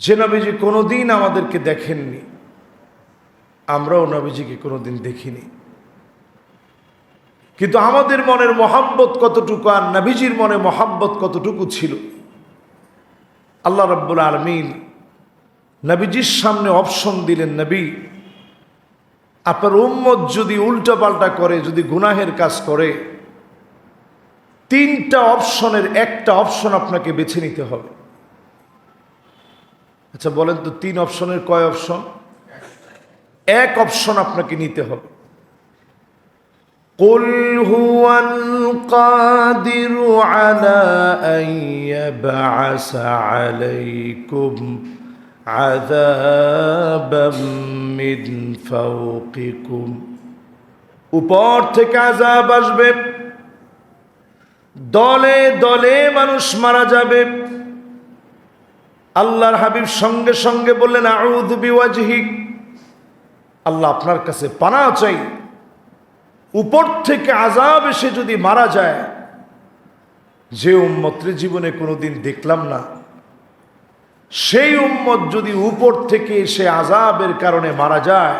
যে নবীজি কোনোদিন আমাদেরকে দেখেননি, আমরাও নবীজিকে কোনোদিন দেখিনি। কিন্তু আমাদের মনের মহাব্বত কতটুকু আর নবীজির মনে মহাব্বত কতটুকু ছিল? আল্লাহ রব্বুল আলমিন নবীজির সামনে অপশন দিলেন, নবী, আপনার উম্মত যদি উল্টাপাল্টা করে, যদি গুনাহের কাজ করে, তিনটা অপশনের একটা অপশন আপনাকে বেছে নিতে হবে। আচ্ছা বলেন তো তিন অপশনের কয় অপশন এক অপশন আপনাকে নিতে হবে قل هو القادر على أن يبعث عليكم عذابا من فوقكم উপর থেকে আজাব আসবে দলে দলে মানুষ মারা যাবে আল্লাহর হাবিব সঙ্গে সঙ্গে বললেন, আউযু বিওয়াজহিক। আল্লাহ আপনার কাছে পানা চাই। উপর থেকে আজাব এসে যদি মারা যায়, যে উম্মতের জীবনে কোনোদিন দেখলাম না, সেই উম্মত যদি উপর থেকে এসে আজাবের কারণে মারা যায়,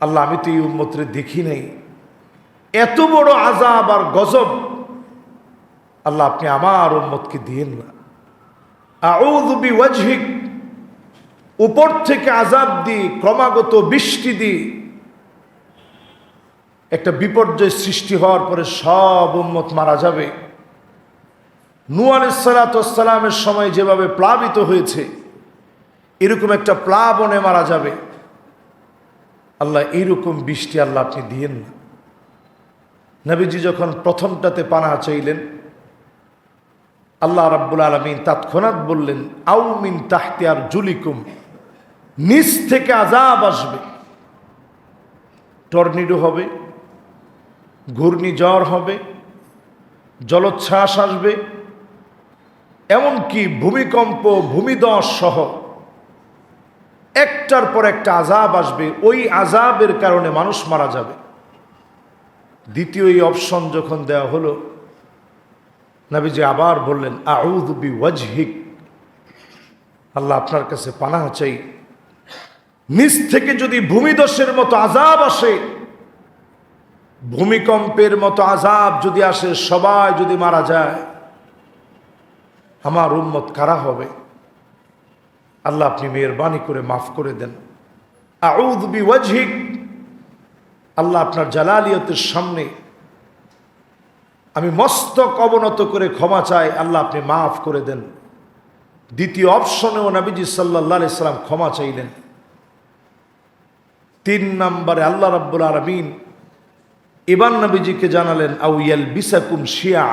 আল্লাহ আমি তো এই উম্মতরে দেখি নাই। এত বড় আজাব আর গজব, আল্লাহ আপনি আমার উম্মতকে দিয়েন না। আউদুবি ওয়াজহিক উপর থেকে আজাব দিই, ক্রমাগত বৃষ্টি দিই। একটা বিপর্যয় সৃষ্টি হওয়ার পরে সব উম্মত মারা যাবে। নু আলাইসালাতামের সময় যেভাবে প্লাবিত হয়েছে, এরকম একটা প্লাবনে মারা যাবে। আল্লাহ, এইরকম বৃষ্টি আল্লাহ আপনি দিয়েন না। নবীজি যখন প্রথমটাতে পানা চাইলেন আল্লাহ রাব্বুল আলমিন তৎক্ষণাৎ বললেন আউমিন তাহতে আর জুলিকুম নিচ থেকে আজাব আসবে। টর্নিডো হবে, ঘূর্ণিঝড় হবে, জলোচ্ছ্বাস আসবে, এমনকি ভূমিকম্প ভূমিদশ সহ একটার পর একটা আজাব আসবে। ওই আজাবের কারণে মানুষ মারা যাবে। দ্বিতীয় এই অপশন যখন দেওয়া হলো নাবিজি আবার বললেন আউদবি ওয়াজহিক আল্লাহ আপনার কাছে পানাহ চাই। নিচ থেকে যদি ভূমিদশের মতো আজাব আসে, ভূমিকম্পের মতো আজাব যদি আসে, সবাই যদি মারা যায়, আমার উন্মত কারা হবে? আল্লাহ আপনি মেহরবানি করে মাফ করে দেন। আউদবি ওয়াজহিক আল্লাহ আপনার জালালিয়তের সামনে আমি মস্তক অবনত করে ক্ষমা চাই, আল্লাহ আপনি মাফ করে দেন। দ্বিতীয় অপশনেও নবীজি সাল্লাহ সাল্লাম ক্ষমা চাইলেন। তিন নম্বরে আল্লাহ রাব্বুল আলমিন ইবান নবীজিকে জানালেন আউয়াল বিসাকুম শিয়া।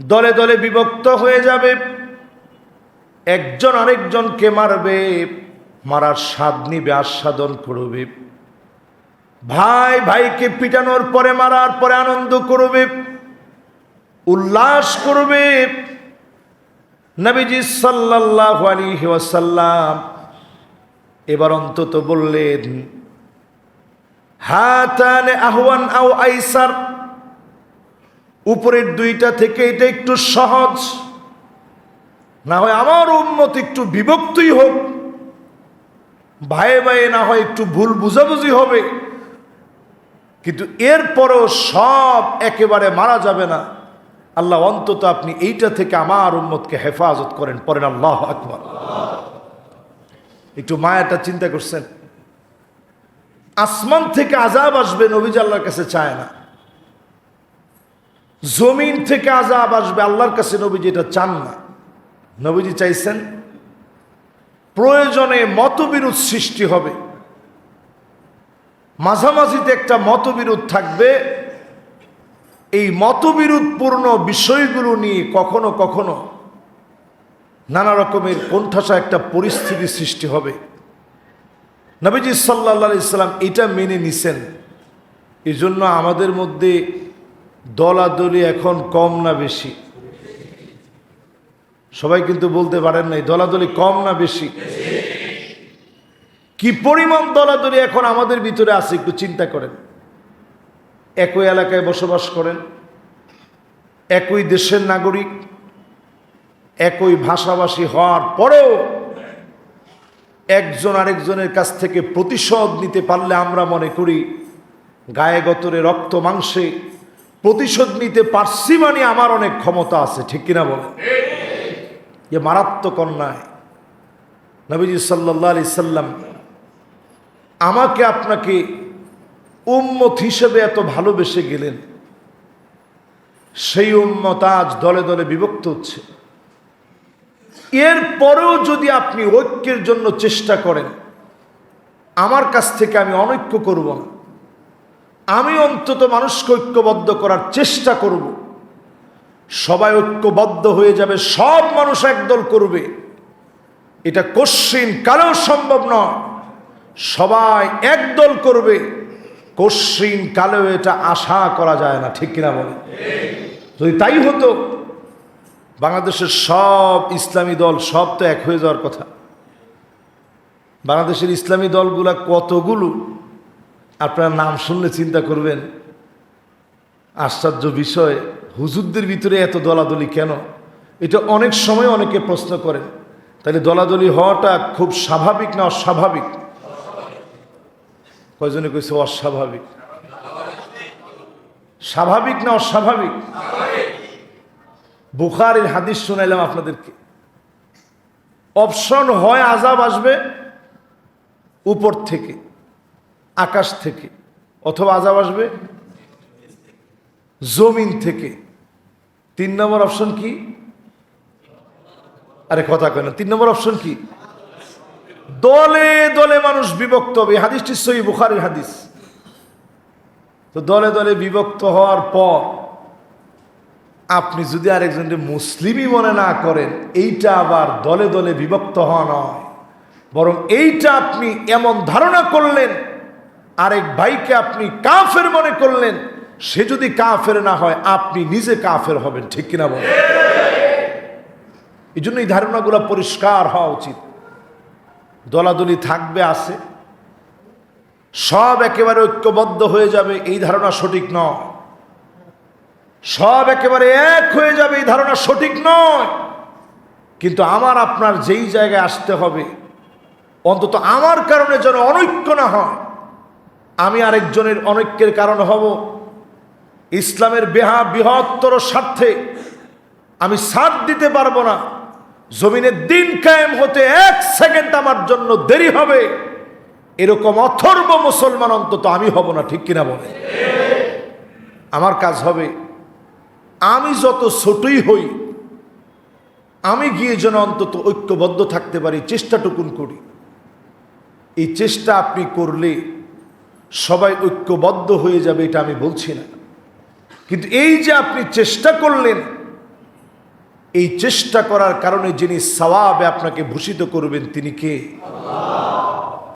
দলে দলে বিভক্ত হয়ে যাবে। একজন আরেকজনকে মারবে। মারার স্বাদ নিবে, আস্বাদন করবে। ভাই, ভাইকে পিটানোর পরে মারার পরে আনন্দ করবে, উল্লাস করবে। নবীজি সাল্লাল্লাহু আলাইহি ওয়াসাল্লাম এবার অন্তত বললেন, হাতানে আহওয়ান আও আইসার। উপরের দুইটা থেকে এটা একটু সহজ, না হয় আমার উন্মত একটু বিভক্তই হোক ভাই ভাইয়ে না হয় একটু ভুল বুঝাবুঝি হবে। কিন্তু এরপরও সব একেবারে মারা যাবে না। আল্লাহ অন্তত আপনি এইটা থেকে আমার উম্মতকে হেফাজত করেন পরেন আল্লাহ আকবর। একটু মায়াটা চিন্তা করছেন। আসমান থেকে আজাব আসবে নবীজ আল্লাহর কাছে চায় না। জমিন থেকে আজাব আসবে, আল্লাহর কাছে নবীজি এটা চান না। নবীজি চাইছেন, প্রয়োজনে মতবিরোধ সৃষ্টি হবে। মাঝামাঝিতে একটা মতবিরোধ থাকবে। এই মতবিরোধপূর্ণ বিষয়গুলো নিয়ে কখনো কখনো নানা রকমের কোণঠাসা একটা পরিস্থিতি সৃষ্টি হবে। নবীজি সাল্লা ইসলাম এটা মেনে নিছেন। এই জন্য আমাদের মধ্যে দলাদলি এখন কম না বেশি। সবাই কিন্তু বলতে পারেন নাই, দলাদলি কম না বেশি। কি পরিমাণ দলাদলি এখন আমাদের ভিতরে আছে, একটু চিন্তা করেন। একই এলাকায় বসবাস করেন, একই দেশের নাগরিক, একই ভাষাভাষী হওয়ার পরেও একজন আরেকজনের কাছ থেকে প্রতিশোধ নিতে পারলে আমরা মনে করি গায়ে গতরে রক্ত মাংসে প্রতিশোধ নিতে পারছি মানে আমার অনেক ক্ষমতা আছে, ঠিক কিনা বলে যে মারাত্মক অন্যায়। নবীজি সাল্লাহ আলি সাল্লাম আমাকে আপনাকে উম্মত হিসেবে এত ভালোবেসে গেলেন। সেই উম্মত আজ দলে দলে বিভক্ত হচ্ছে। এর পরেও যদি আপনি ঐক্যের জন্য চেষ্টা করেন, আমার কাছ থেকে আমি অনৈক্য করব না। আমি অন্তত মানুষকে ঐক্যবদ্ধ করার চেষ্টা করব। সবাই ঐক্যবদ্ধ হয়ে যাবে, সব মানুষ একদল করবে। এটা কশ্চিন কালেও সম্ভব নয়। সবাই একদল করবে। কশ্চিন কালেও এটা আশা করা যায় না, ঠিক কিনা বলে যদি তাই হতো, বাংলাদেশের সব ইসলামী দল, সব তো এক হয়ে যাওয়ার কথা। বাংলাদেশের ইসলামী দলগুলা কতগুলো? আপনার নাম শুনলে চিন্তা করবেন, আশ্চর্য বিষয়, হুজুরদের ভিতরে এত দলাদলি কেন? এটা অনেক সময় অনেকে প্রশ্ন করেন। তাহলে দলাদলি হওয়াটা খুব স্বাভাবিক না অস্বাভাবিক? কয়জনে কইছে অস্বাভাবিক? স্বাভাবিক না অস্বাভাবিক? বুখারের হাদিস শোনাইলাম আপনাদেরকে। অপশন হয় আজাব আসবে উপর থেকে, আকাশ থেকে, অথবা আজাব আসবে জমিন থেকে। তিন নম্বর অপশন কি? আরে কথা কয় না, তিন নম্বর অপশন কি? দলে দলে মানুষ বিভক্ত হবে। হাদিসটি সই বুখারের হাদিস। তো দলে দলে বিভক্ত হওয়ার পর আপনি যদি আরেকজনকে মুসলিমই মনে না করেন, এইটা আবার দলে দলে বিভক্ত হওয়া নয়। বরং এইটা আপনি এমন ধারণা করলেন, আরেক ভাইকে আপনি কাফের মনে করলেন, সে যদি কাফের না হয়, আপনি নিজে কাফের হবেন, ঠিক কিনা বলেন? এই জন্য এই ধারণাগুলো পরিষ্কার হওয়া উচিত। দলাদলি থাকবে, আছে। সব একেবারে ঐক্যবদ্ধ হয়ে যাবে, এই ধারণা সঠিক নয়। সব একেবারে এক হয়ে যাবে, এই ধারণা সঠিক নয়। কিন্তু আমার, আপনার যেই জায়গায় আসতে হবে, অন্তত আমার কারণে যেন অনৈক্য না হয়, আমি আরেকজনের অনৈক্যের কারণ হব। ইসলামের বেহা বৃহত্তর স্বার্থে আমি সাথ দিতে পারব না। জমিনের দিন কায়েম হতে এক সেকেন্ড আমার জন্য দেরি হবে। এরকম অথর্ব মুসলমান অন্তত আমি হব না, ঠিক কিনা বলে আমার কাজ হবে, আমি যত ছোটই হই, আমি গিয়ে যেন অন্তত ঐক্যবদ্ধ থাকতে পারি, চেষ্টাটুকুন করি। এই চেষ্টা আপনি করলে সবাই ঐক্যবদ্ধ হয়ে যাবে, এটা আমি বলছি না। কিন্তু এই যে আপনি চেষ্টা করলেন এই চেষ্টা করার কারণে যিনি সওয়াবে আপনাকে ভূষিত করবেন তিনি কে?